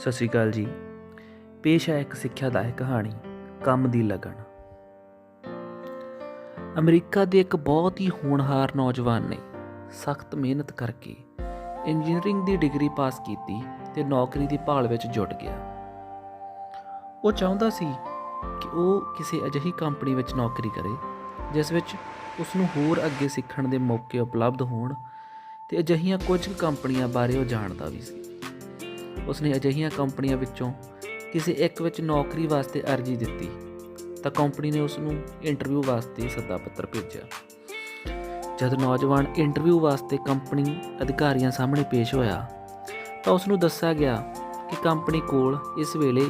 ਸਤਿ ਸ਼੍ਰੀ ਅਕਾਲ ਜੀ। ਪੇਸ਼ ਹੈ ਇੱਕ ਸਿੱਖਿਆਦਾਇਕ ਕਹਾਣੀ, ਕੰਮ ਦੀ ਲਗਨ। ਅਮਰੀਕਾ ਦੇ ਇੱਕ ਬਹੁਤ ਹੀ ਹੋਣਹਾਰ ਨੌਜਵਾਨ ਨੇ ਸਖਤ ਮਿਹਨਤ ਕਰਕੇ ਇੰਜੀਨੀਅਰਿੰਗ ਦੀ ਡਿਗਰੀ ਪਾਸ ਕੀਤੀ ਤੇ ਨੌਕਰੀ ਦੀ ਭਾਲ ਵਿੱਚ ਜੁਟ ਗਿਆ। ਉਹ ਚਾਹੁੰਦਾ ਸੀ ਕਿ ਉਹ ਕਿਸੇ ਅਜਿਹੀ ਕੰਪਨੀ ਵਿੱਚ ਨੌਕਰੀ ਕਰੇ, ਜਿਸ ਵਿੱਚ ਉਸ ਨੂੰ ਹੋਰ ਅੱਗੇ ਸਿੱਖਣ ਦੇ ਮੌਕੇ ਉਪਲਬਧ ਹੋਣ ਤੇ ਅਜਿਹੀਆਂ ਕੁਝ ਕੰਪਨੀਆਂ ਬਾਰੇ ਉਹ ਜਾਣਦਾ ਵੀ ਸੀ। ਉਸਨੇ ਅਜਿਹੀਆਂ ਕੰਪਨੀਆਂ ਵਿੱਚੋਂ ਕਿਸੇ ਇੱਕ ਵਿੱਚ ਨੌਕਰੀ ਵਾਸਤੇ ਅਰਜ਼ੀ ਦਿੱਤੀ ਤਾਂ ਕੰਪਨੀ ਨੇ ਉਸ ਨੂੰ ਇੰਟਰਵਿਊ ਵਾਸਤੇ ਸੱਦਾ ਪੱਤਰ ਭੇਜਿਆ। ਜਦ ਨੌਜਵਾਨ ਇੰਟਰਵਿਊ ਵਾਸਤੇ ਕੰਪਨੀ ਅਧਿਕਾਰੀਆਂ ਸਾਹਮਣੇ ਪੇਸ਼ ਹੋਇਆ ਤਾਂ ਉਸ ਨੂੰ ਦੱਸਿਆ ਗਿਆ ਕਿ ਕੰਪਨੀ ਕੋਲ ਇਸ ਵੇਲੇ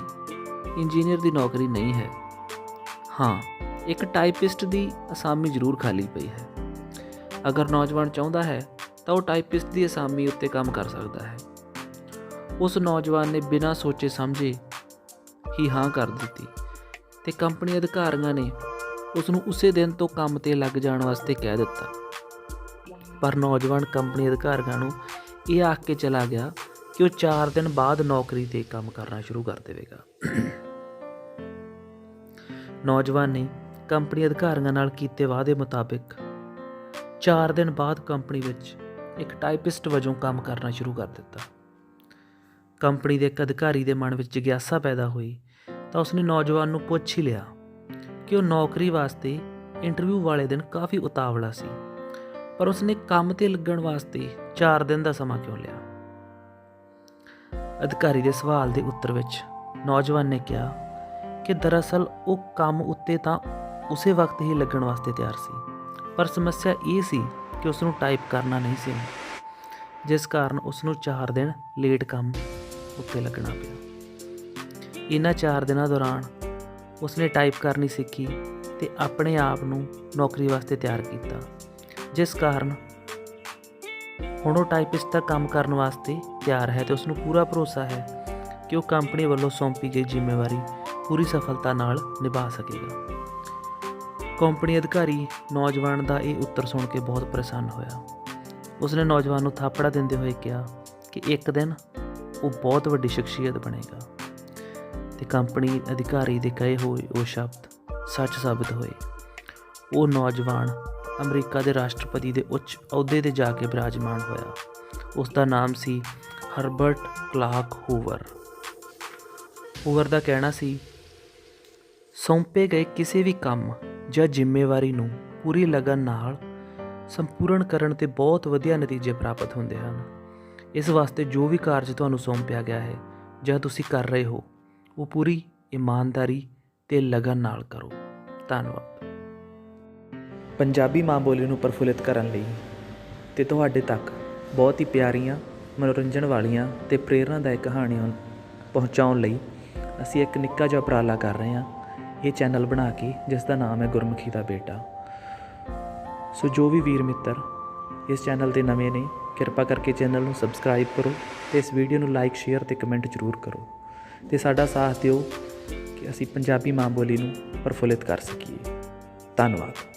ਇੰਜੀਨੀਅਰ ਦੀ ਨੌਕਰੀ ਨਹੀਂ ਹੈ। ਹਾਂ, ਇੱਕ ਟਾਈਪਿਸਟ ਦੀ ਅਸਾਮੀ ਜ਼ਰੂਰ ਖਾਲੀ ਪਈ ਹੈ। ਅਗਰ ਨੌਜਵਾਨ ਚਾਹੁੰਦਾ ਹੈ ਤਾਂ ਉਹ ਟਾਈਪਿਸਟ ਦੀ ਅਸਾਮੀ ਉੱਤੇ ਕੰਮ ਕਰ ਸਕਦਾ ਹੈ। ਉਸ ਨੌਜਵਾਨ ਨੇ ਬਿਨਾਂ ਸੋਚੇ ਸਮਝੇ ਹੀ ਹਾਂ ਕਰ ਦਿੱਤੀ ਤੇ ਕੰਪਨੀ ਅਧਿਕਾਰੀਆਂ ਨੇ ਉਸ ਨੂੰ ਉਸੇ ਦਿਨ ਤੋਂ ਕੰਮ ਤੇ ਲੱਗ ਜਾਣ ਵਾਸਤੇ ਕਹਿ ਦਿੱਤਾ। ਪਰ ਨੌਜਵਾਨ ਕੰਪਨੀ ਅਧਿਕਾਰੀਆਂ ਨੂੰ ਇਹ ਆਖ ਕੇ ਚਲਾ ਗਿਆ ਕਿ ਉਹ 4 ਦਿਨ ਬਾਅਦ ਨੌਕਰੀ ਤੇ ਕੰਮ ਕਰਨਾ ਸ਼ੁਰੂ ਕਰ ਦੇਵੇਗਾ। ਨੌਜਵਾਨ ਨੇ ਕੰਪਨੀ ਅਧਿਕਾਰੀਆਂ ਨਾਲ ਕੀਤੇ ਵਾਅਦੇ ਮੁਤਾਬਿਕ 4 ਦਿਨ ਬਾਅਦ ਕੰਪਨੀ ਵਿੱਚ ਇੱਕ ਟਾਈਪਿਸਟ ਵਜੋਂ ਕੰਮ ਕਰਨਾ ਸ਼ੁਰੂ ਕਰ ਦਿੱਤਾ। ਕੰਪਨੀ ਦੇ ਇੱਕ ਅਧਿਕਾਰੀ ਦੇ ਮਨ ਵਿੱਚ ਜਿਗਿਆਸਾ ਪੈਦਾ ਹੋਈ, ਤਾਂ ਉਸਨੇ ਨੌਜਵਾਨ ਨੂੰ ਪੁੱਛ ਹੀ ਲਿਆ ਕਿ ਉਹ ਨੌਕਰੀ ਵਾਸਤੇ ਇੰਟਰਵਿਊ ਵਾਲੇ ਦਿਨ ਕਾਫੀ ਉਤਾਵਲਾ ਸੀ, ਪਰ ਉਸਨੇ ਕੰਮ ਤੇ ਲੱਗਣ ਵਾਸਤੇ 4 ਦਿਨ ਦਾ ਸਮਾਂ ਕਿਉਂ ਲਿਆ? ਅਧਿਕਾਰੀ ਦੇ ਸਵਾਲ ਦੇ ਉੱਤਰ ਵਿੱਚ ਨੌਜਵਾਨ ਨੇ ਕਿਹਾ ਕਿ ਦਰਅਸਲ ਉਹ ਕੰਮ ਉੱਤੇ ਤਾਂ ਉਸੇ ਵਕਤ ਹੀ ਲੱਗਣ ਵਾਸਤੇ ਤਿਆਰ ਸੀ, ਪਰ ਸਮੱਸਿਆ ਇਹ ਸੀ ਕਿ ਉਸ ਨੂੰ ਟਾਈਪ ਕਰਨਾ ਨਹੀਂ ਸੀ ਜਿਸ ਕਾਰਨ ਉਸ ਨੂੰ 4 ਦਿਨ ਲੇਟ ਕੰਮ ਉੱਤੇ ਲੱਗਣਾ ਪਿਆ। ਇਹਨਾਂ 4 ਦਿਨਾਂ ਦੌਰਾਨ ਉਸਨੇ ਟਾਈਪ ਕਰਨੀ ਸਿੱਖੀ ਤੇ ਆਪਣੇ ਆਪ ਨੂੰ ਨੌਕਰੀ ਵਾਸਤੇ ਤਿਆਰ ਕੀਤਾ, ਜਿਸ ਕਾਰਨ ਹੁਣ ਉਹ ਟਾਈਪਿਸਟ ਦਾ ਕੰਮ ਕਰਨ ਵਾਸਤੇ ਤਿਆਰ ਹੈ ਤੇ ਉਸ ਨੂੰ ਪੂਰਾ ਭਰੋਸਾ ਹੈ ਕਿ ਉਹ ਕੰਪਨੀ ਵੱਲੋਂ ਸੌਂਪੀ ਗਈ ਜ਼ਿੰਮੇਵਾਰੀ ਪੂਰੀ ਸਫਲਤਾ ਨਾਲ ਨਿਭਾ ਸਕੇਗਾ। ਕੰਪਨੀ ਅਧਿਕਾਰੀ ਨੌਜਵਾਨ ਦਾ ਇਹ ਉੱਤਰ ਸੁਣ ਕੇ ਬਹੁਤ ਪ੍ਰਸੰਨ ਹੋਇਆ। ਉਸਨੇ ਨੌਜਵਾਨ ਨੂੰ ਥਾਪੜਾ ਦਿੰਦੇ ਹੋਏ ਕਿਹਾ ਕਿ ਇੱਕ ਦਿਨ ਉਹ ਬਹੁਤ ਵੱਡੀ ਸ਼ਖਸੀਅਤ ਬਣੇਗਾ। ਤੇ ਕੰਪਨੀ ਅਧਿਕਾਰੀ ਦੇ ਕਹੇ ਹੋਏ ਉਹ ਸ਼ਬਦ ਸੱਚ ਸਾਬਤ ਹੋਏ। ਉਹ ਨੌਜਵਾਨ ਅਮਰੀਕਾ ਦੇ ਰਾਸ਼ਟਰਪਤੀ ਦੇ ਉੱਚ ਅਹੁਦੇ ਤੇ ਜਾ ਕੇ ਬਿਰਾਜਮਾਨ ਹੋਇਆ। ਉਸ ਦਾ ਨਾਮ ਸੀ ਹਰਬਰਟ ਕਲਾਰਕ ਹੂਵਰ। ਹੂਵਰ ਦਾ ਕਹਿਣਾ ਸੀ, ਸੌਂਪੇ ਗਏ ਕਿਸੇ ਵੀ ਕੰਮ ਜਾਂ ਜ਼ਿੰਮੇਵਾਰੀ ਨੂੰ ਪੂਰੀ ਲਗਨ ਨਾਲ ਸੰਪੂਰਨ ਕਰਨ ਤੇ ਬਹੁਤ ਵਧੀਆ ਨਤੀਜੇ ਪ੍ਰਾਪਤ ਹੁੰਦੇ ਹਨ। ਇਸ ਵਾਸਤੇ ਜੋ ਵੀ ਕਾਰਜ ਤੁਹਾਨੂੰ ਸੌਂਪਿਆ ਗਿਆ ਹੈ, ਜਾਂ ਤੁਸੀਂ ਕਰ ਰਹੇ ਹੋ, ਉਹ ਪੂਰੀ ਇਮਾਨਦਾਰੀ ਤੇ ਲਗਨ ਨਾਲ ਕਰੋ। ਧੰਨਵਾਦ। ਪੰਜਾਬੀ ਮਾਂ ਬੋਲੀ ਨੂੰ ਪ੍ਰਫੁੱਲਿਤ ਕਰਨ ਲਈ ਤੇ ਤੁਹਾਡੇ ਤੱਕ ਬਹੁਤ ਹੀ ਪਿਆਰੀਆਂ, ਮਨੋਰੰਜਨ ਵਾਲੀਆਂ ਤੇ ਪ੍ਰੇਰਨਾਦਾਇਕ ਕਹਾਣੀਆਂ ਪਹੁੰਚਾਉਣ ਲਈ ਅਸੀਂ ਇੱਕ ਨਿੱਕਾ ਜਿਹਾ ਉਪਰਾਲਾ ਕਰ ਰਹੇ ਹਾਂ। ਇਹ ਚੈਨਲ ਬਣਾ ਕੇ, ਜਿਸ ਦਾ ਨਾਮ ਹੈ ਗੁਰਮੁਖੀ ਦਾ ਬੇਟਾ। ਸੋ ਜੋ ਵੀ ਵੀਰ ਮਿੱਤਰ ਇਸ ਚੈਨਲ ਤੇ ਨਵੇਂ ਨੇ ਕਿਰਪਾ ਕਰਕੇ ਚੈਨਲ ਨੂੰ ਸਬਸਕ੍ਰਾਈਬ ਕਰੋ ਤੇ ਇਸ ਵੀਡੀਓ ਨੂੰ ਲਾਈਕ, ਸ਼ੇਅਰ ਤੇ ਕਮੈਂਟ ਜ਼ਰੂਰ ਕਰੋ ਤੇ ਸਾਡਾ ਸਾਥ ਦਿਓ ਕਿ ਅਸੀਂ ਪੰਜਾਬੀ ਮਾਂ ਬੋਲੀ ਨੂੰ ਪ੍ਰਫੁੱਲਿਤ ਕਰ ਸਕੀਏ। ਧੰਨਵਾਦ।